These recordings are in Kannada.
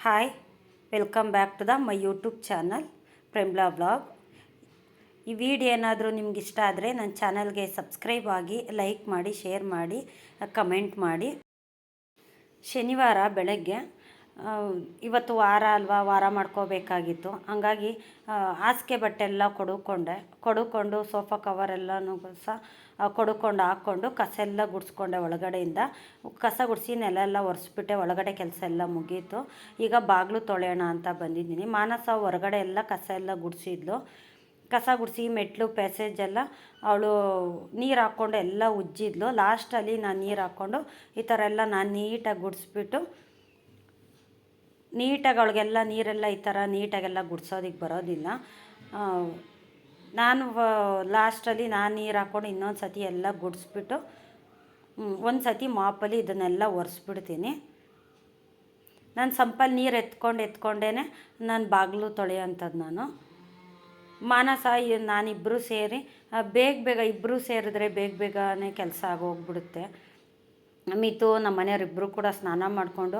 Hi welcome back to the my YouTube channel ಪ್ರೇಮ್ಲಾ blog ಈ ವಿಡಿಯೋ ಏನಾದರೂ ನಿಮ್ಗೆ ಇಷ್ಟ ಆದರೆ ನನ್ನ ಚಾನಲ್ಗೆ ಸಬ್ಸ್ಕ್ರೈಬ್ ಆಗಿ ಲೈಕ್ ಮಾಡಿ ಶೇರ್ ಮಾಡಿ ಕಮೆಂಟ್ ಮಾಡಿ. ಶನಿವಾರ ಬೆಳಗ್ಗೆ ಇವತ್ತು ವಾರ ಅಲ್ವಾ, ವಾರ ಮಾಡ್ಕೋಬೇಕಾಗಿತ್ತು. ಹಂಗಾಗಿ ಹಾಸಿಗೆ ಬಟ್ಟೆ ಎಲ್ಲ ಕೊಡುಕೊಂಡೆ. ಕೊಡುಕೊಂಡು ಸೋಫಾ ಕವರೆಲ್ಲನೂ ಸಹ ಕೊಡುಕೊಂಡು ಹಾಕ್ಕೊಂಡು ಕಸ ಎಲ್ಲ ಗುಡಿಸ್ಕೊಂಡೆ ಒಳಗಡೆಯಿಂದ. ಕಸ ಗುಡಿಸಿ ನೆಲ ಎಲ್ಲ ಒರೆಸ್ಬಿಟ್ಟೆ, ಒಳಗಡೆ ಕೆಲಸ ಎಲ್ಲ ಮುಗೀತು. ಈಗ ಬಾಗಿಲು ತೊಳೆಯೋಣ ಅಂತ ಬಂದಿದ್ದೀನಿ. ಮಾನಸ ಹೊರಗಡೆ ಎಲ್ಲ ಕಸ ಎಲ್ಲ ಗುಡಿಸಿದ್ಲು. ಕಸ ಗುಡಿಸಿ, ಮೆಟ್ಲು, ಪ್ಯಾಸೇಜ್ ಎಲ್ಲ, ಅವಳು ನೀರು ಹಾಕ್ಕೊಂಡು ಎಲ್ಲ ಉಜ್ಜಿದ್ಲು. ಲಾಸ್ಟಲ್ಲಿ ನಾನು ನೀರು ಹಾಕ್ಕೊಂಡು ಈ ಥರ ಎಲ್ಲ ನಾನು ನೀಟಾಗಿ ಗುಡಿಸ್ಬಿಟ್ಟು ನೀಟಾಗಿ ಅವಳಿಗೆಲ್ಲ ನೀರೆಲ್ಲ ಈ ಥರ ನೀಟಾಗೆಲ್ಲ ಗುಡ್ಸೋದಕ್ಕೆ ಬರೋದಿಲ್ಲ. ನಾನು ಲಾಸ್ಟಲ್ಲಿ ನಾನು ನೀರು ಹಾಕ್ಕೊಂಡು ಇನ್ನೊಂದು ಸತಿ ಎಲ್ಲ ಗುಡಿಸ್ಬಿಟ್ಟು ಒಂದು ಸತಿ ಮಾಪಲ್ಲಿ ಇದನ್ನೆಲ್ಲ ಒರೆಸ್ಬಿಡ್ತೀನಿ. ನಾನು ಸಂಪಲ್ಲಿ ನೀರು ಎತ್ಕೊಂಡು ಎತ್ಕೊಂಡೇ ನಾನು ಬಾಗಿಲು ತೊಳೆಯೋಂಥದ್ದು ನಾನು. ಮಾನಸ ನಾನಿಬ್ಬರು ಸೇರಿ ಬೇಗ ಬೇಗ ಇಬ್ಬರೂ ಸೇರಿದ್ರೆ ಬೇಗ ಬೇಗನೆ ಕೆಲಸ ಆಗೋಗ್ಬಿಡುತ್ತೆ. ಮಿತು ನಮ್ಮ ಮನೆಯವರಿಬ್ಬರು ಕೂಡ ಸ್ನಾನ ಮಾಡಿಕೊಂಡು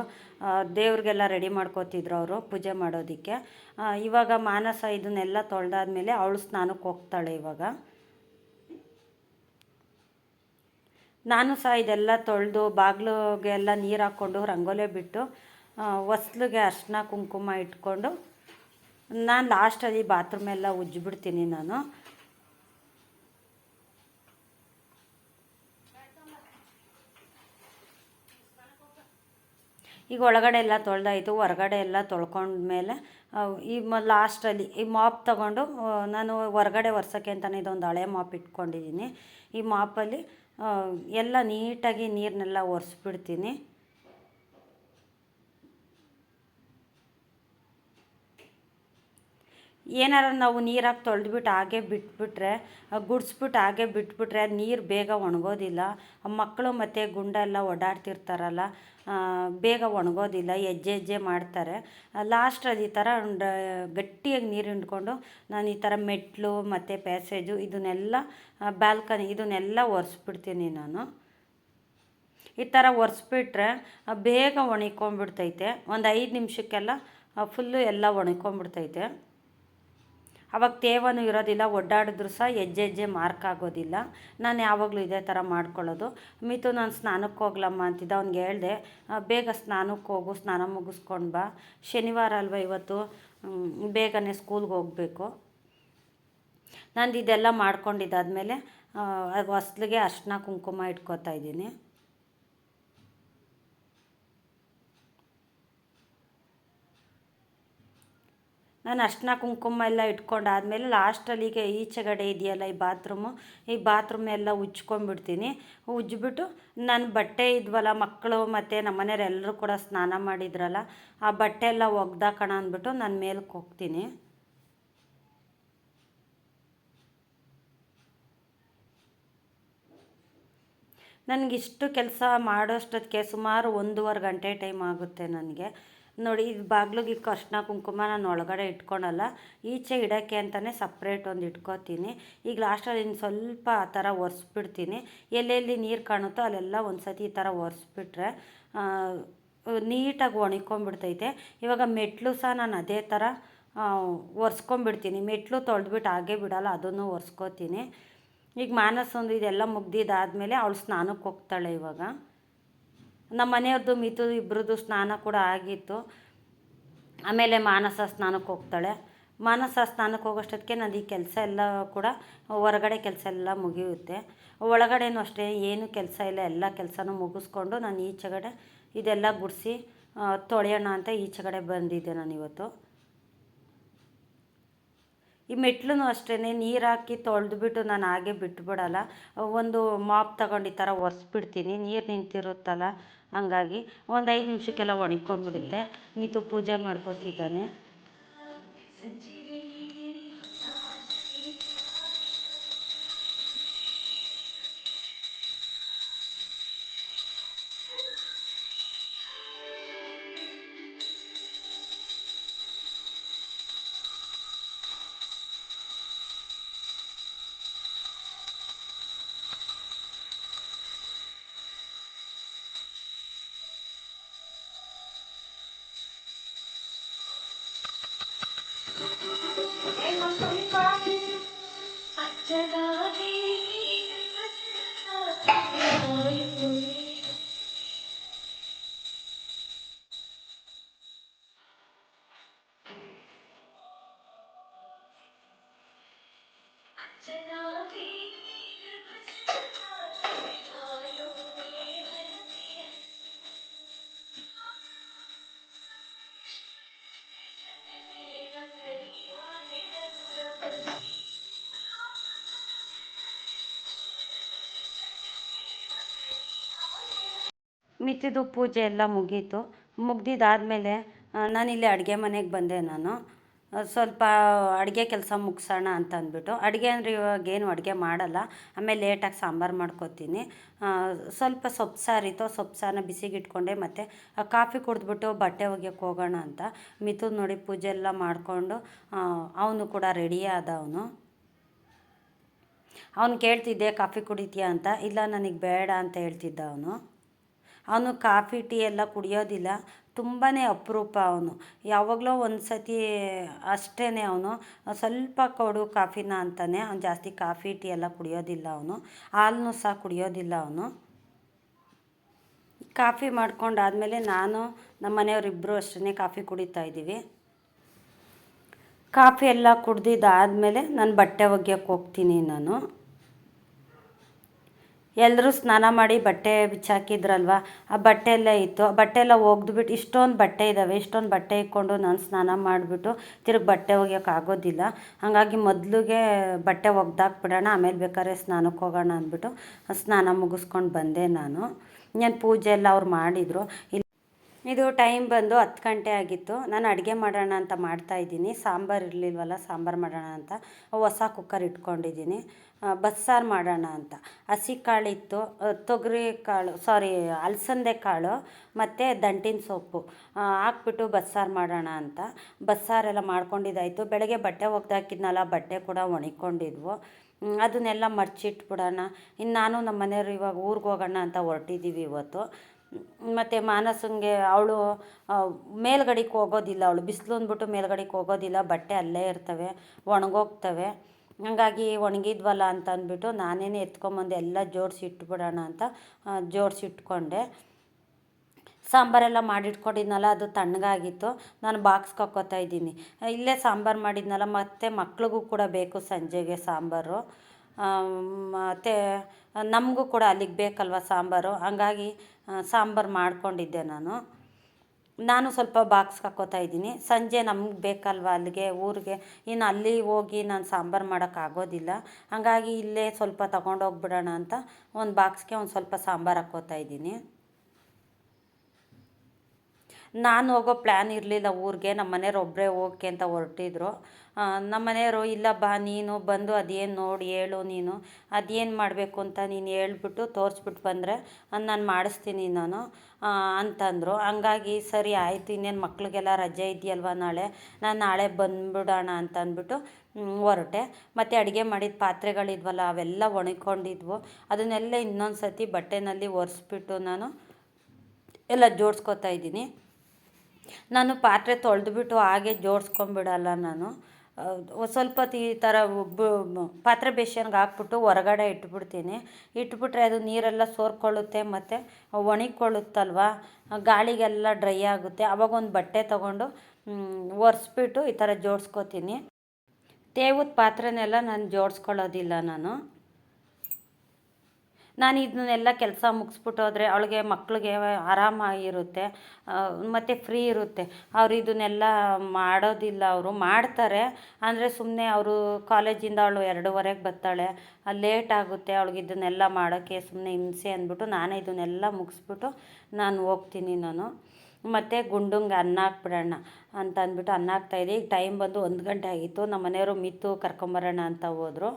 ದೇವ್ರಿಗೆಲ್ಲ ರೆಡಿ ಮಾಡ್ಕೋತಿದ್ರು ಅವರು ಪೂಜೆ ಮಾಡೋದಕ್ಕೆ. ಇವಾಗ ಮಾನಸ ಇದನ್ನೆಲ್ಲ ತೊಳೆದಾದ್ಮೇಲೆ ಅವಳು ಸ್ನಾನಕ್ಕೆ ಹೋಗ್ತಾಳೆ ಇವಾಗ. ನಾನು ಸಹ ಇದೆಲ್ಲ ತೊಳೆದು ಬಾಗ್ಲಿಗೆ ಎಲ್ಲ ನೀರು ಹಾಕ್ಕೊಂಡು ರಂಗೋಲೆ ಬಿಟ್ಟು ಹೊಸ್ಲಿಗೆ ಅರ್ಶಿನ ಕುಂಕುಮ ಇಟ್ಕೊಂಡು, ನಾನು ಲಾಸ್ಟಲ್ಲಿ ಬಾತ್ರೂಮೆಲ್ಲ ಉಜ್ಜಿಬಿಡ್ತೀನಿ ನಾನು. ಈಗ ಒಳಗಡೆ ಎಲ್ಲ ತೊಳೆದಾಯಿತು, ಹೊರಗಡೆ ಎಲ್ಲ ತೊಳ್ಕೊಂಡ್ಮೇಲೆ ಈ ಮ, ಲಾಸ್ಟಲ್ಲಿ ಈ ಮಾಪ್ ತಗೊಂಡು ನಾನು ಹೊರಗಡೆ ಒರ್ಸೋಕ್ಕೆ ಅಂತಲೇ ಇದೊಂದು ಹಳೆ ಮಾಪ್ ಇಟ್ಕೊಂಡಿದ್ದೀನಿ. ಈ ಮಾಪಲ್ಲಿ ಎಲ್ಲ ನೀಟಾಗಿ ನೀರನ್ನೆಲ್ಲ ಒರೆಸ್ಬಿಡ್ತೀನಿ. ಏನಾರ ನಾವು ನೀರಾಗಿ ತೊಳೆದ್ಬಿಟ್ಟು ಹಾಗೆ ಬಿಟ್ಬಿಟ್ರೆ ಗುಡಿಸ್ಬಿಟ್ಟು ಹಾಗೆ ಬಿಟ್ಬಿಟ್ರೆ ನೀರು ಬೇಗ ಒಣಗೋದಿಲ್ಲ. ಮಕ್ಕಳು ಮತ್ತು ಗುಂಡ ಎಲ್ಲ ಓಡಾಡ್ತಿರ್ತಾರಲ್ಲ ಬೇಗ ಒಣಗೋದಿಲ್ಲ, ಹೆಜ್ಜೆ ಹೆಜ್ಜೆ ಮಾಡ್ತಾರೆ. ಲಾಸ್ಟಲ್ಲಿ ಈ ಥರ ಗಟ್ಟಿಯಾಗಿ ನೀರು ಹಿಂಡ್ಕೊಂಡು ನಾನು ಈ ಥರ ಮೆಟ್ಲು ಮತ್ತು ಪ್ಯಾಸೇಜು ಇದನ್ನೆಲ್ಲ ಬ್ಯಾಲ್ಕನಿ ಇದನ್ನೆಲ್ಲ ಒರೆಸ್ಬಿಡ್ತೀನಿ ನಾನು. ಈ ಥರ ಒರೆಸ್ಬಿಟ್ರೆ ಬೇಗ ಒಣಕೊಂಬಿಡ್ತೈತೆ ಒಂದು ಐದು ನಿಮಿಷಕ್ಕೆಲ್ಲ ಫುಲ್ಲು ಎಲ್ಲ ಒಣಕೊಂಬಿಡ್ತೈತೆ ಅವಾಗ ತೇವನೂ ಇರೋದಿಲ್ಲ, ಒಡ್ಡಾಡಿದ್ರು ಸಹ ಹೆಜ್ಜೆ ಹೆಜ್ಜೆ ಮಾರ್ಕ್ ಆಗೋದಿಲ್ಲ. ನಾನು ಯಾವಾಗಲೂ ಇದೇ ಥರ ಮಾಡ್ಕೊಳ್ಳೋದು. ಮಿತು ನಾನು ಸ್ನಾನಕ್ಕೆ ಹೋಗ್ಲಮ್ಮ ಅಂತಿದ್ದ, ಅವ್ನಿಗೆ ಹೇಳಿದೆ ಬೇಗ ಸ್ನಾನಕ್ಕೆ ಹೋಗು, ಸ್ನಾನ ಮುಗಿಸ್ಕೊಂಡು ಬಾ. ಶನಿವಾರ ಅಲ್ವಾ ಇವತ್ತು? ಬೇಗನೆ ಸ್ಕೂಲ್ಗೆ ಹೋಗಬೇಕು. ನಂದು ಇದೆಲ್ಲ ಮಾಡ್ಕೊಂಡಿದ್ದಾದಮೇಲೆ ಹೊಸ್ಲಿಗೆ ಅರ್ಶಿನ ಕುಂಕುಮ ಇಟ್ಕೋತಾ ಇದ್ದೀನಿ. ನಾನು ಅರ್ಶಿನ ಕುಂಕುಮ ಎಲ್ಲ ಇಟ್ಕೊಂಡಾದ್ಮೇಲೆ ಈಗ ಈಚೆಗಡೆ ಇದೆಯಲ್ಲ ಈ ಬಾತ್ರೂಮು ಈ ಬಾತ್ರೂಮ್ ಎಲ್ಲ ಉಜ್ಕೊಂಡ್ಬಿಡ್ತೀನಿ ಉಜ್ಜಿಬಿಟ್ಟು ನನ್ನ ಬಟ್ಟೆ ಇದ್ವಲ್ಲ ಮಕ್ಕಳು ಮತ್ತು ನಮ್ಮ ಮನೆಯವ್ರು ಎಲ್ಲರೂ ಕೂಡ ಸ್ನಾನ ಮಾಡಿದ್ರಲ್ಲ, ಆ ಬಟ್ಟೆ ಎಲ್ಲ ಒಗ್ದಾಕೋಣ ಅಂದ್ಬಿಟ್ಟು ನಾನು ಮೇಲಕ್ಕೆ ಹೋಗ್ತೀನಿ. ನನಗಿಷ್ಟು ಕೆಲಸ ಮಾಡೋಷ್ಟೊತ್ತಿಗೆ ಸುಮಾರು ಒಂದೂವರೆ ಗಂಟೆ ಟೈಮ್ ಆಗುತ್ತೆ ನನಗೆ. ನೋಡಿ, ಇದು ಬಾಗಿಲಿಗೆ ಅರ್ಶಿನ ಕುಂಕುಮ ನಾನು ಒಳಗಡೆ ಇಟ್ಕೊಳಲ್ಲ. ಈಚೆ ಇಡೋಕ್ಕೆ ಅಂತಲೇ ಸಪ್ರೇಟ್ ಒಂದು ಇಟ್ಕೋತೀನಿ. ಈಗ ಲಾಸ್ಟಲ್ಲಿ ಇನ್ನು ಸ್ವಲ್ಪ ಆ ಥರ ಒರೆಸ್ಬಿಡ್ತೀನಿ. ಎಲ್ಲೆಲ್ಲಿ ನೀರು ಕಾಣುತ್ತೋ ಅಲ್ಲೆಲ್ಲ ಒಂದು ಸತಿ ಈ ಥರ ಒರೆಸ್ಬಿಟ್ರೆ ನೀಟಾಗಿ ಒಣಕೊಂಬಿಡ್ತೈತೆ ಇವಾಗ ಮೆಟ್ಲು ಸಹ ನಾನು ಅದೇ ಥರ ಒರೆಸ್ಕೊಂಬಿಡ್ತೀನಿ ಮೆಟ್ಲು ತೊಳೆದ್ಬಿಟ್ಟು ಹಾಗೆ ಬಿಡಲ್ಲ, ಅದನ್ನು ಒರೆಸ್ಕೋತೀನಿ. ಈಗ ಮಾನಸ್ ಒಂದು ಇದೆಲ್ಲ ಮುಗ್ದಿದ್ದಾದಮೇಲೆ ಅವಳು ಸ್ನಾನಕ್ಕೆ ಹೋಗ್ತಾಳೆ ಇವಾಗ. ನಮ್ಮ ಮನೆಯವ್ರದ್ದು ಮಿತು ಇಬ್ಬರದ್ದು ಸ್ನಾನ ಕೂಡ ಆಗಿತ್ತು. ಆಮೇಲೆ ಮಾನಸ ಸ್ನಾನಕ್ಕೆ ಹೋಗ್ತಾಳೆ. ಮಾನಸ ಸ್ನಾನಕ್ಕೆ ಹೋಗೋಷ್ಟೊತ್ತಿಗೆ ನಂದು ಈ ಕೆಲಸ ಎಲ್ಲ ಕೂಡ ಹೊರಗಡೆ ಕೆಲಸ ಎಲ್ಲ ಮುಗಿಯುತ್ತೆ. ಒಳಗಡೆನೂ ಅಷ್ಟೇ, ಏನು ಕೆಲಸ ಇಲ್ಲ. ಎಲ್ಲ ಕೆಲಸನೂ ಮುಗಿಸ್ಕೊಂಡು ನಾನು ಈಚೆಗಡೆ ಇದೆಲ್ಲ ಗುಡಿಸಿ ತೊಳೆಯೋಣ ಅಂತ ಈಚೆಗಡೆ ಬಂದಿದ್ದೆ ನಾನು ಇವತ್ತು. ಈ ಮೆಟ್ಲು ಅಷ್ಟೇ ನೀರು ಹಾಕಿ ತೊಳೆದ್ಬಿಟ್ಟು ನಾನು ಹಾಗೆ ಬಿಟ್ಬಿಡಲ್ಲ. ಒಂದು ಮಾಪ್ ತಗೊಂಡು ಈ ಥರ ಒರೆಸ್ಬಿಡ್ತೀನಿ. ನೀರು ನಿಂತಿರುತ್ತಲ್ಲ, ಹಂಗಾಗಿ ಒಂದು ಐದು ನಿಮಿಷಕ್ಕೆಲ್ಲ ಒಣಕೊಂಡ್ಬಿಡುತ್ತೆ. ನೀತು ಪೂಜೆ ಮಾಡ್ಕೊತಿದ್ದಾನೆ. take a ಮಿಕ್ಕಿದ್ದು ಪೂಜೆ ಎಲ್ಲ ಮುಗೀತು. ಮುಗ್ದಿದ್ದಾದಮೇಲೆ ನಾನಿಲ್ಲಿ ಅಡುಗೆ ಮನೆಗೆ ಬಂದೆ ನಾನು. ಸ್ವಲ್ಪ ಅಡುಗೆ ಕೆಲಸ ಮುಗಿಸೋಣ ಅಂತ ಅಂದ್ಬಿಟ್ಟು. ಅಡುಗೆ ಅಂದರೆ ಇವಾಗ ಏನು ಅಡುಗೆ ಮಾಡಲ್ಲ. ಆಮೇಲೆ ಲೇಟಾಗಿ ಸಾಂಬಾರು ಮಾಡ್ಕೊತೀನಿ. ಸ್ವಲ್ಪ ಸೊಪ್ಪು ಸಾರಿತ್ತು ಸೊಪ್ಪು ಸಾರನ್ನ ಬಿಸಿಗೆ ಇಟ್ಕೊಂಡೆ. ಮತ್ತು ಕಾಫಿ ಕುಡಿದ್ಬಿಟ್ಟು ಬಟ್ಟೆ ಒಗ್ಯಕ್ಕೆ ಹೋಗೋಣ ಅಂತ. ಮಿಥು ನೋಡಿ ಪೂಜೆ ಎಲ್ಲ ಮಾಡಿಕೊಂಡು ಅವನು ಕೂಡ ರೆಡಿ ಆದ ಅವನು ಅವನು ಕೇಳ್ತಿದ್ದೆ, ಕಾಫಿ ಕುಡಿತೀಯಾ ಅಂತ? ಇಲ್ಲ, ನನಗೆ ಬೇಡ ಅಂತ ಹೇಳ್ತಿದ್ದ ಅವನು ಅವನು ಕಾಫಿ, ಟೀ ಎಲ್ಲ ಕುಡಿಯೋದಿಲ್ಲ. ತುಂಬಾ ಅಪರೂಪ ಅವನು. ಯಾವಾಗಲೋ ಒಂದು ಸತಿ ಅಷ್ಟೇ ಅವನು. ಸ್ವಲ್ಪ ಕೊಡು ಕಾಫಿನ ಅಂತಾನೆ ಅವ್ನು ಜಾಸ್ತಿ ಕಾಫಿ, ಟೀ ಎಲ್ಲ ಕುಡಿಯೋದಿಲ್ಲ ಅವನು. ಹಾಲನ್ನು ಸಹ ಕುಡಿಯೋದಿಲ್ಲ ಅವನು. ಕಾಫಿ ಮಾಡ್ಕೊಂಡಾದಮೇಲೆ ನಾನು, ನಮ್ಮ ಮನೆಯವರಿಬ್ಬರು ಅಷ್ಟೇ ಕಾಫಿ ಕುಡಿತಾ ಇದ್ದೀವಿ. ಕಾಫಿ ಎಲ್ಲ ಕುಡ್ದಿದ್ದಾದಮೇಲೆ ನಾನು ಬಟ್ಟೆ ಒಗ್ಯಕ್ಕೆ ಹೋಗ್ತೀನಿ ನಾನು. ಎಲ್ಲರೂ ಸ್ನಾನ ಮಾಡಿ ಬಟ್ಟೆ ಬಿಚ್ಚಾಕಿದ್ರಲ್ವ? ಆ ಬಟ್ಟೆ ಎಲ್ಲ ಇತ್ತು. ಆ ಬಟ್ಟೆ ಎಲ್ಲ ಒಗೆದ್ಬಿಟ್ಟು ಇಷ್ಟೊಂದು ಬಟ್ಟೆ ಇದ್ದಾವೆ ಇಷ್ಟೊಂದು ಬಟ್ಟೆ ಇಟ್ಕೊಂಡು ನಾನು ಸ್ನಾನ ಮಾಡಿಬಿಟ್ಟು ತಿರುಗಿ ಬಟ್ಟೆ ಒಗ್ಯೋಕೆ ಆಗೋದಿಲ್ಲ. ಹಾಗಾಗಿ ಮೊದಲಿಗೆ ಬಟ್ಟೆ ಒಗ್ದಾಕ್ಬಿಡೋಣ, ಆಮೇಲೆ ಬೇಕಾದ್ರೆ ಸ್ನಾನಕ್ಕೆ ಹೋಗೋಣ ಅಂದ್ಬಿಟ್ಟು ಸ್ನಾನ ಮುಗಿಸ್ಕೊಂಡು ಬಂದೆ ನಾನು. ಇನ್ನೇನು ಪೂಜೆ ಎಲ್ಲ ಅವ್ರು ಮಾಡಿದರು. ಇಲ್ಲಿ ಇದು ಟೈಮ್ ಬಂದು ಹತ್ತು ಗಂಟೆ ಆಗಿತ್ತು. ನಾನು ಅಡುಗೆ ಮಾಡೋಣ ಅಂತ ಮಾಡ್ತಾಯಿದ್ದೀನಿ ಸಾಂಬಾರು ಇರಲಿಲ್ವಲ್ಲ, ಸಾಂಬಾರು ಮಾಡೋಣ ಅಂತ. ಹೊಸ ಕುಕ್ಕರ್ ಇಟ್ಕೊಂಡಿದ್ದೀನಿ. ಬಸ್ಸಾರು ಮಾಡೋಣ ಅಂತ. ಹಸಿ ಇತ್ತು. ತೊಗರಿ ಕಾಳು, ಸಾರಿ, ಅಲಸಂದೆ ಕಾಳು ಮತ್ತು ದಂಟಿನ ಸೊಪ್ಪು. ಹಾಕ್ಬಿಟ್ಟು ಬಸ್ಸಾರು ಮಾಡೋಣ ಅಂತ. ಬಸ್ಸಾರೆಲ್ಲ ಮಾಡ್ಕೊಂಡಿದ್ದಾಯಿತು. ಬೆಳಗ್ಗೆ ಬಟ್ಟೆ ಒಗ್ದಾಕಿದ್ನಲ್ಲ ಬಟ್ಟೆ ಕೂಡ ಒಣಿಕೊಂಡಿದ್ವು ಅದನ್ನೆಲ್ಲ ಮರ್ಚಿಟ್ಬಿಡೋಣ. ಇನ್ನು ನಾನು ನಮ್ಮ ಮನೆಯವರು ಇವಾಗ ಊರಿಗೆ ಹೋಗೋಣ ಅಂತ ಹೊರಟಿದ್ದೀವಿ ಇವತ್ತು. ಮತ್ತು ಮಾನಸಂಗೆ ಅವಳು ಮೇಲ್ಗಡೆಗೆ ಹೋಗೋದಿಲ್ಲ ಅವಳು. ಬಿಸಿಲು ಅಂದ್ಬಿಟ್ಟು ಮೇಲ್ಗಡೆಗೆ ಹೋಗೋದಿಲ್ಲ. ಬಟ್ಟೆ ಅಲ್ಲೇ ಇರ್ತವೆ, ಒಣಗೋಗ್ತವೆ. ಹಾಗಾಗಿ ಒಣಗಿದ್ವಲ್ಲ ಅಂತ ಅಂದ್ಬಿಟ್ಟು ನಾನೇನೆ ಎತ್ಕೊಂಬಂದು ಎಲ್ಲ ಜೋಡಿಸಿ ಇಟ್ಬಿಡೋಣ ಅಂತ ಜೋಡಿಸಿ ಇಟ್ಕೊಂಡೆ. ಸಾಂಬಾರೆಲ್ಲ ಮಾಡಿಟ್ಕೊಂಡಿದ್ನಲ್ಲ, ಅದು ತಣ್ಣಗಾಗಿತ್ತು. ನಾನು ಬಾಕ್ಸ್ ಹಾಕ್ಕೋತಾ ಇದ್ದೀನಿ. ಇಲ್ಲೇ ಸಾಂಬಾರು ಮಾಡಿದ್ನಲ್ಲ, ಮತ್ತು ಮಕ್ಳಿಗೂ ಕೂಡ ಬೇಕು ಸಂಜೆಗೆ ಸಾಂಬಾರು. ಮತ್ತು ನಮಗೂ ಕೂಡ ಅಲ್ಲಿಗೆ ಬೇಕಲ್ವ ಸಾಂಬಾರು? ಹಂಗಾಗಿ ಸಾಂಬಾರು ಮಾಡಿಕೊಂಡಿದ್ದೆ ನಾನು. ನಾನು ಸ್ವಲ್ಪ ಬಾಕ್ಸ್ಗೆ ಹಾಕ್ಕೋತಾ ಇದ್ದೀನಿ. ಸಂಜೆ ನಮ್ಗೆ ಬೇಕಲ್ವ ಅಲ್ಲಿಗೆ, ಊರಿಗೆ? ಇನ್ನು ಅಲ್ಲಿ ಹೋಗಿ ನಾನು ಸಾಂಬಾರು ಮಾಡೋಕ್ಕಾಗೋದಿಲ್ಲ ಹಾಗಾಗಿ ಇಲ್ಲೇ ಸ್ವಲ್ಪ ತಗೊಂಡೋಗ್ಬಿಡೋಣ ಅಂತ ಒಂದು ಬಾಕ್ಸ್ಗೆ ಒಂದು ಸ್ವಲ್ಪ ಸಾಂಬಾರು ಹಾಕ್ಕೋತಾ ಇದ್ದೀನಿ. ನಾನು ಹೋಗೋ ಪ್ಲ್ಯಾನ್ ಇರಲಿಲ್ಲ ಊರಿಗೆ ನಮ್ಮ ಮನೆಯವ್ರು ಒಬ್ಬರೇ ಹೋಗಕ್ಕೆ ಅಂತ ಹೊರಟಿದ್ರು. ನಮ್ಮ ಮನೆಯವರು, ಇಲ್ಲ ಬಾ, ನೀನು ಬಂದು ಅದೇನು ನೋಡಿ ಹೇಳು ನೀನು. ಅದೇನು ಮಾಡಬೇಕು ಅಂತ ನೀನು ಹೇಳ್ಬಿಟ್ಟು ತೋರಿಸ್ಬಿಟ್ಟು ಬಂದರೆ ನಾನು ಮಾಡಿಸ್ತೀನಿ ನಾನು. ಅಂತಂದರು. ಹಂಗಾಗಿ ಸರಿ ಆಯಿತು, ಇನ್ನೇನು ಮಕ್ಳಿಗೆಲ್ಲ ರಜೆ ಇದೆಯಲ್ವ ನಾಳೆ? ನಾನು ನಾಳೆ ಬಂದುಬಿಡೋಣ ಅಂತ ಅಂದ್ಬಿಟ್ಟು ಹೊರಟೆ. ಮತ್ತು ಅಡುಗೆ ಮಾಡಿದ ಪಾತ್ರೆಗಳಿದ್ವಲ್ಲ, ಅವೆಲ್ಲ ಒಣಕೊಂಡಿದ್ವು ಅದನ್ನೆಲ್ಲ ಇನ್ನೊಂದು ಸತಿ ಬಟ್ಟೆನಲ್ಲಿ ಒರೆಸ್ಬಿಟ್ಟು ನಾನು ಎಲ್ಲ ಜೋಡಿಸ್ಕೊತಾ ಇದ್ದೀನಿ. ನಾನು ಪಾತ್ರೆ ತೊಳೆದುಬಿಟ್ಟು ಹಾಗೆ ಜೋಡಿಸ್ಕೊಂಬಿಡಲ್ಲ ನಾನು. ಸ್ವಲ್ಪ ಈ ಥರ ಪಾತ್ರೆ ಬೇಸನ್ಗೆ ಹಾಕ್ಬಿಟ್ಟು ಹೊರಗಡೆ ಇಟ್ಬಿಡ್ತೀನಿ. ಇಟ್ಬಿಟ್ರೆ ಅದು ನೀರೆಲ್ಲ ಸೋರ್ಕೊಳ್ಳುತ್ತೆ ಮತ್ತು ಒಣಗಿಕೊಳ್ಳುತ್ತಲ್ವ? ಗಾಳಿಗೆಲ್ಲ ಡ್ರೈ ಆಗುತ್ತೆ. ಆವಾಗ ಒಂದು ಬಟ್ಟೆ ತೊಗೊಂಡು ಒರೆಸ್ಬಿಟ್ಟು ಈ ಥರ ಜೋಡಿಸ್ಕೋತೀನಿ. ತೇವದ ಪಾತ್ರೆನೆಲ್ಲ ನಾನು ಜೋಡಿಸ್ಕೊಳ್ಳೋದಿಲ್ಲ ನಾನು. ನಾನು ಇದನ್ನೆಲ್ಲ ಕೆಲಸ ಮುಗಿಸ್ಬಿಟ್ಟು ಹೋದರೆ ಅವಳಿಗೆ ಮಕ್ಕಳಿಗೆ ಆರಾಮಾಗಿರುತ್ತೆ ಮತ್ತು ಫ್ರೀ ಇರುತ್ತೆ. ಅವ್ರು ಇದನ್ನೆಲ್ಲ ಮಾಡೋದಿಲ್ಲ, ಅವರು ಮಾಡ್ತಾರೆ. ಅಂದರೆ ಸುಮ್ಮನೆ ಅವರು ಕಾಲೇಜಿಂದ ಅವಳು ಎರಡೂವರೆಗೆ ಬರ್ತಾಳೆ. ಲೇಟ್ ಆಗುತ್ತೆ, ಅವಳಿಗೆ ಇದನ್ನೆಲ್ಲ ಮಾಡೋಕ್ಕೆ ಸುಮ್ಮನೆ ಹಿಂಸೆ ಅಂದ್ಬಿಟ್ಟು ನಾನೇ ಇದನ್ನೆಲ್ಲ ಮುಗಿಸ್ಬಿಟ್ಟು ನಾನು ಹೋಗ್ತೀನಿ ನಾನು. ಮತ್ತು ಗುಂಡುಂಗೆ ಅನ್ನ ಹಾಕ್ಬಿಡೋಣ ಅಂತ ಅಂದ್ಬಿಟ್ಟು ಅನ್ನ ಹಾಕ್ತಾಯಿದ್ದೆ ಈಗ ಟೈಮ್ ಬಂದು ಒಂದು ಗಂಟೆ ಆಗಿತ್ತು. ನಮ್ಮ ಮನೆಯವರು ಮಿತ್ತು ಕರ್ಕೊಂಬರೋಣ ಅಂತ ಹೋದರು.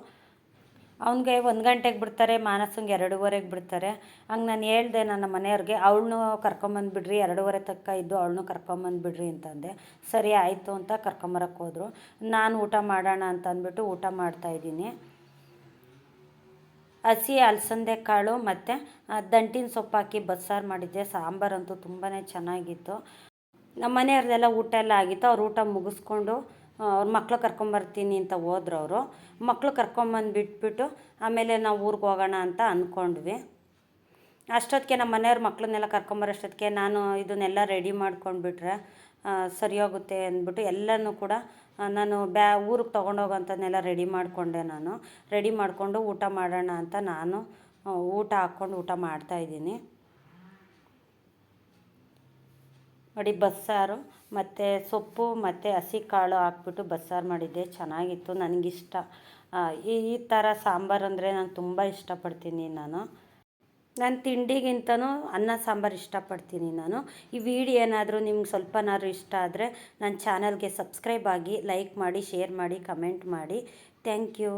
ಅವನಿಗೆ ಒಂದು ಗಂಟೆಗೆ ಬಿಡ್ತಾರೆ ಮಾನಸಂಗೆ ಎರಡೂವರೆಗೆ ಬಿಡ್ತಾರೆ. ಹಂಗೆ ನಾನು ಹೇಳ್ದೆ ನನ್ನ ಮನೆಯವ್ರಿಗೆ ಅವಳನ್ನೂ ಕರ್ಕೊಂಬಂದುಬಿಡ್ರಿ ಎರಡೂವರೆ ತಕ್ಕ ಇದ್ದು ಅವಳನ್ನೂ ಕರ್ಕೊಂಬಂದುಬಿಡ್ರಿ ಅಂತಂದೆ. ಸರಿ ಆಯಿತು ಅಂತ ಕರ್ಕೊಂಬರಕ್ಕೆ ಹೋದರು. ನಾನು ಊಟ ಮಾಡೋಣ ಅಂತ ಅಂದ್ಬಿಟ್ಟು ಊಟ ಮಾಡ್ತಾಯಿದ್ದೀನಿ ಹಸಿ ಅಲಸಂದೆ ಕಾಳು ಮತ್ತು ದಂಟಿನ ಸೊಪ್ಪು ಹಾಕಿ ಬಸ್ಸಾರು ಮಾಡಿದ್ದೆ. ಸಾಂಬಾರಂತೂ ತುಂಬಾ ಚೆನ್ನಾಗಿತ್ತು. ನಮ್ಮ ಮನೆಯವ್ರದ್ದೆಲ್ಲ ಊಟ ಎಲ್ಲ ಆಗಿತ್ತು. ಅವ್ರು ಊಟ ಮುಗಿಸ್ಕೊಂಡು ಅವ್ರ ಮಕ್ಳು ಕರ್ಕೊಂಬರ್ತೀನಿ ಅಂತ ಹೋದ್ರು ಅವರು. ಮಕ್ಕಳು ಕರ್ಕೊಂಬಂದು ಬಿಟ್ಬಿಟ್ಟು ಆಮೇಲೆ ನಾವು ಊರಿಗೆ ಹೋಗೋಣ ಅಂತ ಅಂದ್ಕೊಂಡ್ವಿ ಅಷ್ಟೊತ್ತಿಗೆ ನಮ್ಮ ಮನೆಯವ್ರ ಮಕ್ಕಳನ್ನೆಲ್ಲ ಕರ್ಕೊಂಬರೋಷ್ಟೊತ್ತಿಗೆ ನಾನು ಇದನ್ನೆಲ್ಲ ರೆಡಿ ಮಾಡ್ಕೊಂಡ್ಬಿಟ್ರೆ ಸರಿ ಹೋಗುತ್ತೆ ಅಂದ್ಬಿಟ್ಟು ಎಲ್ಲನೂ ಕೂಡ ನಾನು ಬ್ಯಾ, ಊರಿಗೆ ತೊಗೊಂಡೋಗೋಂಥದ್ದನ್ನೆಲ್ಲ ರೆಡಿ ಮಾಡಿಕೊಂಡೆ ನಾನು. ರೆಡಿ ಮಾಡಿಕೊಂಡು ಊಟ ಮಾಡೋಣ ಅಂತ ನಾನು ಊಟ ಹಾಕ್ಕೊಂಡು ಊಟ ಮಾಡ್ತಾಯಿದ್ದೀನಿ ನೋಡಿ, ಬಸ್ಸಾರು ಮತ್ತು ಸೊಪ್ಪು ಮತ್ತು ಹಸಿ ಕಾಳು ಹಾಕ್ಬಿಟ್ಟು ಬಸ್ಸಾರು ಮಾಡಿದ್ದೆ. ಚೆನ್ನಾಗಿತ್ತು, ನನಗಿಷ್ಟ. ಈ ಈ ಥರ ಸಾಂಬಾರು ಅಂದರೆ ನಾನು ತುಂಬ ಇಷ್ಟಪಡ್ತೀನಿ ನಾನು. ನಾನು ತಿಂಡಿಗಿಂತನೂ ಅನ್ನ ಸಾಂಬಾರು ಇಷ್ಟಪಡ್ತೀನಿ ನಾನು. ಈ ವಿಡಿಯೋ ಏನಾದರೂ ನಿಮ್ಗೆ ಸ್ವಲ್ಪನಾದ್ರೂ ಇಷ್ಟ ಆದರೆ ನನ್ನ ಚಾನಲ್ಗೆ ಸಬ್ಸ್ಕ್ರೈಬ್ ಆಗಿ ಲೈಕ್ ಮಾಡಿ, ಶೇರ್ ಮಾಡಿ, ಕಮೆಂಟ್ ಮಾಡಿ. Thank you.